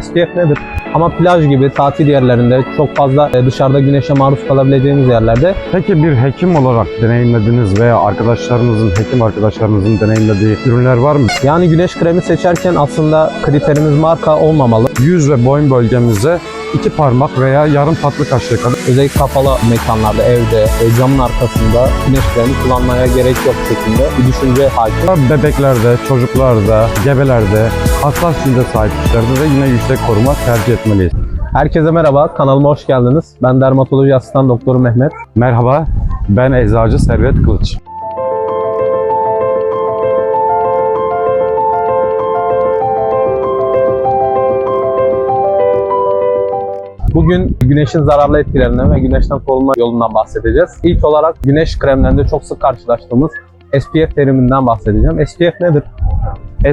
SPF nedir? Ama plaj gibi tatil yerlerinde çok fazla e, dışarıda güneşe maruz kalabileceğimiz yerlerde Peki bir hekim olarak deneyimlediğiniz veya arkadaşlarınızın, hekim arkadaşlarınızın deneyimlediği ürünler var mı? yani güneş kremi seçerken aslında kriterimiz marka olmamalı. Yüz ve boyun bölgemize iki parmak veya yarım tatlı kaşığı kadar Özellikle kapalı mekanlarda, evde, e, camın arkasında güneş kremi kullanmaya gerek yok şeklinde bir düşünce hakim. bebeklerde, çocuklarda, gebelerde, hassas cilde sahip kişilerde de yine yüksek koruma tercih etmeliyiz. Herkese merhaba, kanalıma hoş geldiniz. Ben dermatoloji asistan doktoru Mehmet. Merhaba, ben eczacı Servet Kılıç. Bugün güneşin zararlı etkilerinden ve güneşten korunma yolundan bahsedeceğiz. İlk olarak güneş kremlerinde çok sık karşılaştığımız SPF teriminden bahsedeceğim. SPF nedir?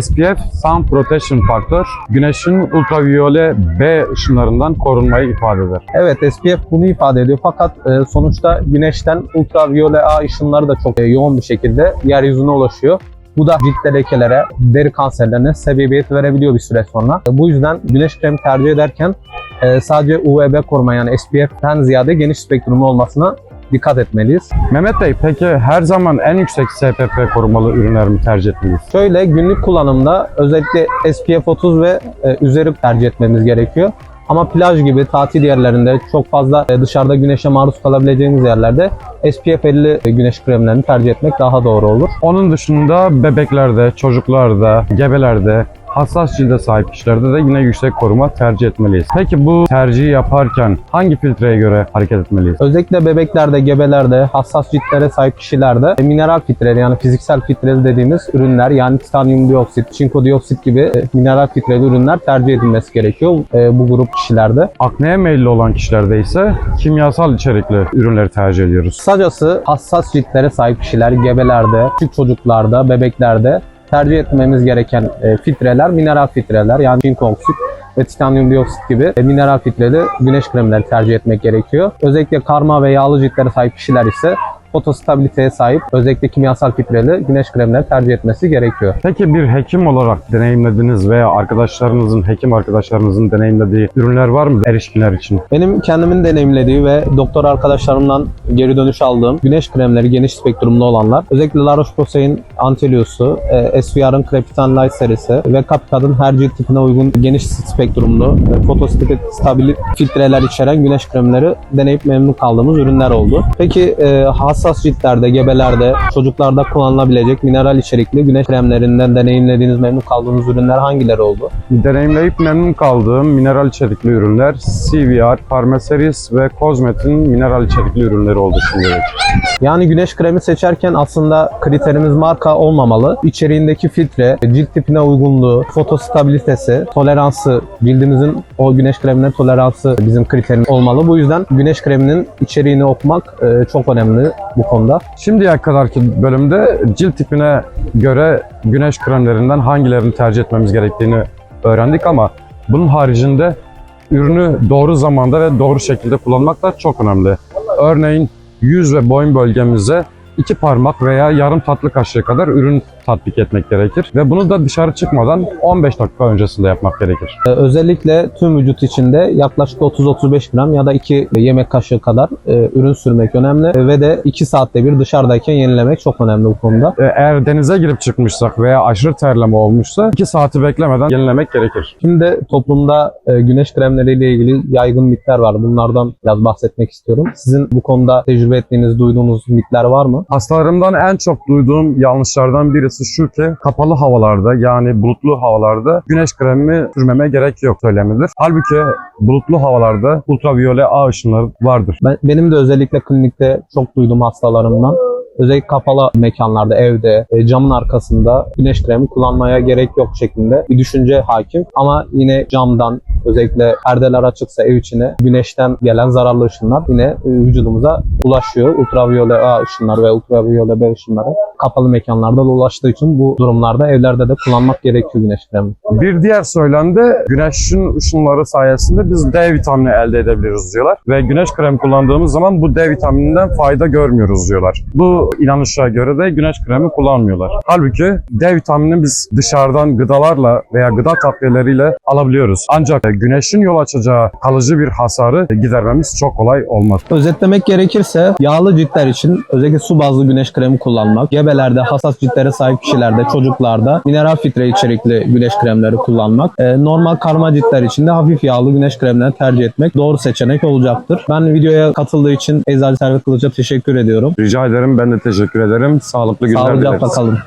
SPF Sun Protection Factor, güneşin ultraviyole B ışınlarından korunmayı ifade eder. Evet SPF bunu ifade ediyor fakat e, sonuçta güneşten ultraviyole A ışınları da çok e, yoğun bir şekilde yeryüzüne ulaşıyor. Bu da ciltte lekelere, deri kanserlerine sebebiyet verebiliyor bir süre sonra. E, Bu yüzden güneş kremi tercih ederken e, sadece UVB koruma yani SPF'ten ziyade geniş spektrumlu olmasına dikkat etmeliyiz. Mehmet Bey, peki her zaman en yüksek SPF korumalı ürünler mi tercih etmeliyiz? Şöyle günlük kullanımda özellikle SPF 30 ve e, üzeri tercih etmemiz gerekiyor. Ama plaj gibi tatil yerlerinde çok fazla e, dışarıda güneşe maruz kalabileceğimiz yerlerde SPF 50 güneş kremlerini tercih etmek daha doğru olur. Onun dışında bebeklerde, çocuklarda, gebelerde, hassas cilde sahip kişilerde de yine yüksek koruma tercih etmeliyiz. Peki bu tercihi yaparken hangi filtreye göre hareket etmeliyiz? Özellikle bebeklerde, gebelerde, hassas ciltlere sahip kişilerde e, mineral filtreli yani fiziksel filtreli dediğimiz ürünler yani titanyum dioksit, çinko dioksit gibi e, mineral filtreli ürünler tercih edilmesi gerekiyor e, bu grup kişilerde. Akneye meyilli olan kişilerde ise kimyasal içerikli ürünleri tercih ediyoruz. Kısacası hassas ciltlere sahip kişiler gebelerde, küçük çocuklarda, bebeklerde tercih etmemiz gereken e, filtreler mineral filtreler yani çinko oksit ve titanyum dioksit gibi e, mineral filtreli güneş kremleri tercih etmek gerekiyor. Özellikle karma ve yağlı ciltlere sahip kişiler ise fotostabiliteye sahip özellikle kimyasal filtreli güneş kremleri tercih etmesi gerekiyor. Peki bir hekim olarak deneyimlediğiniz veya arkadaşlarınızın, hekim arkadaşlarınızın deneyimlediği ürünler var mı erişkinler için? Benim kendimin deneyimlediği ve doktor arkadaşlarımdan geri dönüş aldığım güneş kremleri geniş spektrumlu olanlar. Özellikle La Roche-Posay'in Antelius'u, e, SVR'ın Crepitan Light serisi ve Capca'nın her cilt tipine uygun geniş spektrumlu e, fotostabil filtreler içeren güneş kremleri deneyip memnun kaldığımız ürünler oldu. Peki e, hassas ciltlerde, gebelerde, çocuklarda kullanılabilecek mineral içerikli güneş kremlerinden deneyimlediğiniz, memnun kaldığınız ürünler hangileri oldu? Deneyimleyip memnun kaldığım mineral içerikli ürünler CVR, Pharmaseris ve Cosmet'in mineral içerikli ürünleri oldu şimdilik. Yani güneş kremi seçerken aslında kriterimiz marka olmamalı. İçeriğindeki filtre, cilt tipine uygunluğu, fotostabilitesi, toleransı, cildimizin o güneş kremine toleransı bizim kriterimiz olmalı. Bu yüzden güneş kreminin içeriğini okumak e, çok önemli bu konuda. Şimdiye kadarki bölümde cilt tipine göre güneş kremlerinden hangilerini tercih etmemiz gerektiğini öğrendik ama bunun haricinde ürünü doğru zamanda ve doğru şekilde kullanmak da çok önemli. Örneğin yüz ve boyun bölgemize iki parmak veya yarım tatlı kaşığı kadar ürün tatbik etmek gerekir. Ve bunu da dışarı çıkmadan 15 dakika öncesinde yapmak gerekir. E, özellikle tüm vücut içinde yaklaşık 30-35 gram ya da 2 yemek kaşığı kadar e, ürün sürmek önemli E, ve de 2 saatte bir dışarıdayken yenilemek çok önemli bu konuda. E, Eğer denize girip çıkmışsak veya aşırı terleme olmuşsa 2 saati beklemeden yenilemek gerekir. Şimdi toplumda e, güneş kremleriyle ilgili yaygın mitler var. Bunlardan biraz bahsetmek istiyorum. Sizin bu konuda tecrübe ettiğiniz, duyduğunuz mitler var mı? Hastalarımdan en çok duyduğum yanlışlardan birisi şu ki kapalı havalarda yani bulutlu havalarda güneş kremi sürmeme gerek yok söylemidir. Halbuki bulutlu havalarda ultraviyole A ışınları vardır. Ben, benim de özellikle klinikte çok duydum hastalarımdan. Özellikle kapalı mekanlarda, evde, e, camın arkasında güneş kremi kullanmaya gerek yok şeklinde bir düşünce hakim. Ama yine camdan, özellikle perdeler açıksa ev içine güneşten gelen zararlı ışınlar yine e, vücudumuza ulaşıyor. Ultraviyole A ışınları ve ultraviyole B ışınları kapalı mekanlarda da ulaştığı için bu durumlarda evlerde de kullanmak gerekiyor güneş kremi. Bir diğer söylem de güneşin ışınları sayesinde biz D vitamini elde edebiliriz diyorlar. Ve güneş kremi kullandığımız zaman bu D vitamininden fayda görmüyoruz diyorlar. Bu inanışa göre de güneş kremi kullanmıyorlar. Halbuki D vitaminini biz dışarıdan gıdalarla veya gıda takviyeleriyle alabiliyoruz. Ancak güneşin yol açacağı kalıcı bir hasarı gidermemiz çok kolay olmaz. Özetlemek gerekirse yağlı ciltler için özellikle su bazlı güneş kremi kullanmak, gebelerde, hassas ciltlere sahip kişilerde, çocuklarda mineral filtre içerikli güneş kremleri kullanmak, e, normal karma ciltler için de hafif yağlı güneş kremlerini tercih etmek doğru seçenek olacaktır. Ben videoya katıldığı için Eczacı Servet Kılıç'a teşekkür ediyorum. Rica ederim. Ben de teşekkür ederim. Sağlıklı günler Sağlıcakla dileriz. kalın.